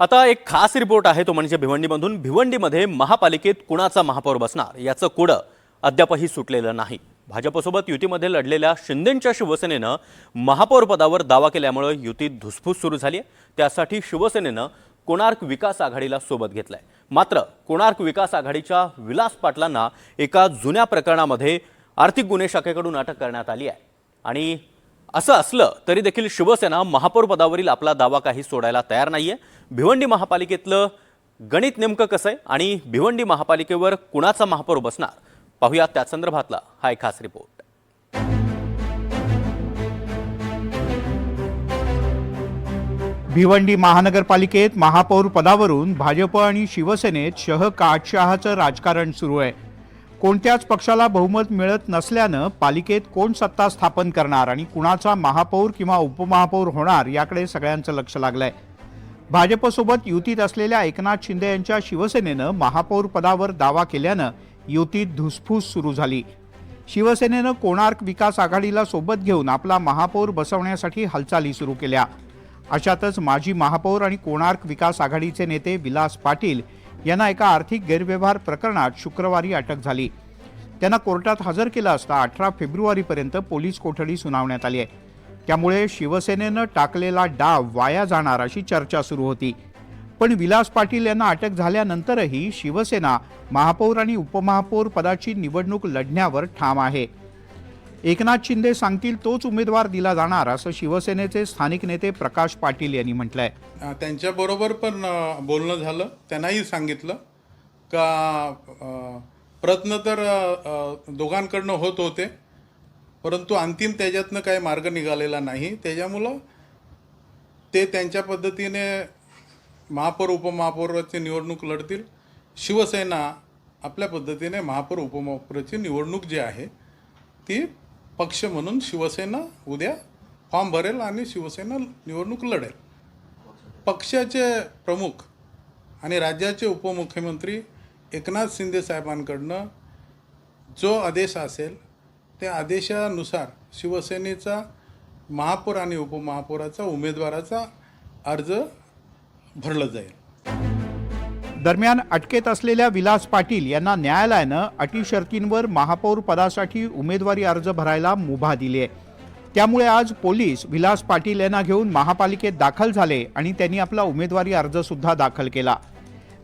आता एक खास रिपोर्ट आहे तो म्हणजे भिवंडीमधून. भिवंडीमध्ये महापालिकेत कुणाचा महापौर बसणार? याचं कोडं अद्यापही सुटलेलं नाही. भाजपसोबत युतीमध्ये लढलेल्या शिंदेंच्या शिवसेनेनं महापौरपदावर दावा केल्यामुळं युतीत धुसफूस सुरू झाली आहे त्यासाठी शिवसेनेनं कोणार्क विकास आघाडीला सोबत घेतलंय. मात्र कोणार्क विकास आघाडीच्या विलास पाटलांना एका जुन्या प्रकरणामध्ये आर्थिक गुन्हे शाखेकडून अटक करण्यात आली आहे आणि असं असलं तरी देखील शिवसेना महापौर पदावरील आपला दावा काही सोडायला तयार नाही आहे भिवंडी महापालिकेतलं गणित नेमकं कसं आहे आणि भिवंडी महापालिकेवर कुणाचा महापौर बसणार? पाहूया त्या संदर्भातला हा एक खास रिपोर्ट. भिवंडी महानगरपालिकेत महापौर पदावरून भाजप आणि शिवसेनेत शह काटशहाचं राजकारण सुरू आहे. कोणत्याच पक्षाला बहुमत मिळत नसल्यानं पालिकेत कोण सत्ता स्थापन करणार आणि कुणाचा महापौर किंवा उपमहापौर होणार याकडे सगळ्यांचं लक्ष लागलंय. भाजपसोबत युतीत असलेल्या एकनाथ शिंदे यांच्या शिवसेनेनं महापौर पदावर दावा केल्यानं युतीत धुसफूस सुरू झाली. शिवसेनेनं कोणार्क विकास आघाडीला सोबत घेऊन आपला महापौर बसवण्यासाठी हालचाली सुरू केल्या. अशातच माजी महापौर आणि कोणार्क विकास आघाडीचे नेते विलास पाटील यांना एका आर्थिक गैरव्यवहार प्रकरणात शुक्रवारी अटक झाली. त्यांना कोर्टात हजर केलं असता अठरा फेब्रुवारीपर्यंत पोलीस कोठडी सुनावण्यात आली आहे. त्यामुळे शिवसेनेनं टाकलेला डाव वाया जाणार अशी चर्चा सुरू होती. पण विलास पाटील यांना अटक झाल्यानंतरही शिवसेना महापौर आणि उपमहापौर पदाची निवडणूक लढण्यावर ठाम आहे. एकनाथ शिंदे सांगतील तोच उमेदवार दिला जाणार असं शिवसेनेचे स्थानिक नेते प्रकाश पाटील यांनी म्हटलंय. अ, त्यांच्याबरोबर पण बोलणं झालं. त्यांनाही सांगितलं. का प्रयत्न तर दोघांकडनं होत होते. परंतु अंतिम त्याच्यातनं काही मार्ग निघालेला नाही. त्याच्यामुळं ते त्यांच्या पद्धतीने महापौर उपमहापौराची निवडणूक लढतील. शिवसेना आपल्या पद्धतीने महापौर उपमहापौराची निवडणूक जी आहे ती पक्ष म्हणून शिवसेना उद्या फॉर्म भरेल आणि शिवसेना निवडणूक लढेल. पक्षाचे प्रमुख आणि राज्याचे उपमुख्यमंत्री एकनाथ शिंदे साहेबांकडनं जो आदेश असेल त्या आदेशानुसार शिवसेनेचा महापौर आणि उपमहापौराचा उमेदवाराचा अर्ज भरला जाईल. दरम्यान अटकेत असलेल्या विलास पाटील यांना न्यायालयानं अटी शर्तींवर महापौर पदासाठी उमेदवारी अर्ज भरायला मुभा दिली आहे. त्यामुळे आज पोलीस विलास पाटील यांना घेऊन महापालिकेत दाखल झाले आणि त्यांनी आपला उमेदवारी अर्जसुद्धा दाखल केला.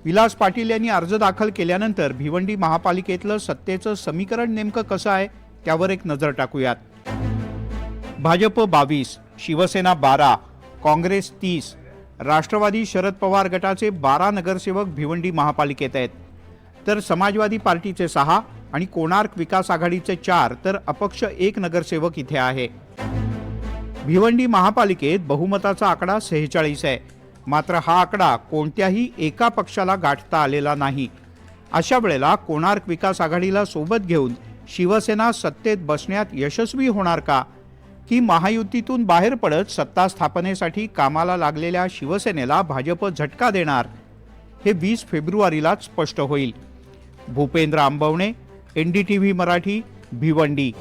विलास पाटील यांनी अर्ज दाखल केल्यानंतर भिवंडी महापालिकेतलं सत्तेचं समीकरण नेमकं कसं आहे त्यावर एक नजर टाकूयात. भाजप बावीस शिवसेना बारा काँग्रेस तीस राष्ट्रवादी शरद पवार गटाचे बारा नगरसेवक भिवंडी महापालिकेत आहेत. तर समाजवादी पार्टीचे सहा आणि कोणार्क विकास आघाडीचे चार तर अपक्ष एक नगरसेवक इथे आहे. भिवंडी महापालिकेत बहुमताचा आकडा सेहेचाळीस आहे. मात्र हा आकडा कोणत्याही एका पक्षाला गाठता आलेला नाही. अशा वेळेला कोणार्क विकास आघाडीला सोबत घेऊन शिवसेना सत्तेत बसण्यात यशस्वी होणार का? की महायुतीतून बाहेर पडत सत्ता स्थापनेसाठी कामाला लागलेल्या शिवसेनेला भाजप झटका देणार हे वीस फेब्रुवारीलाच स्पष्ट होईल. Bhupendra Ambavane N D T V Marathi Bhiwandi.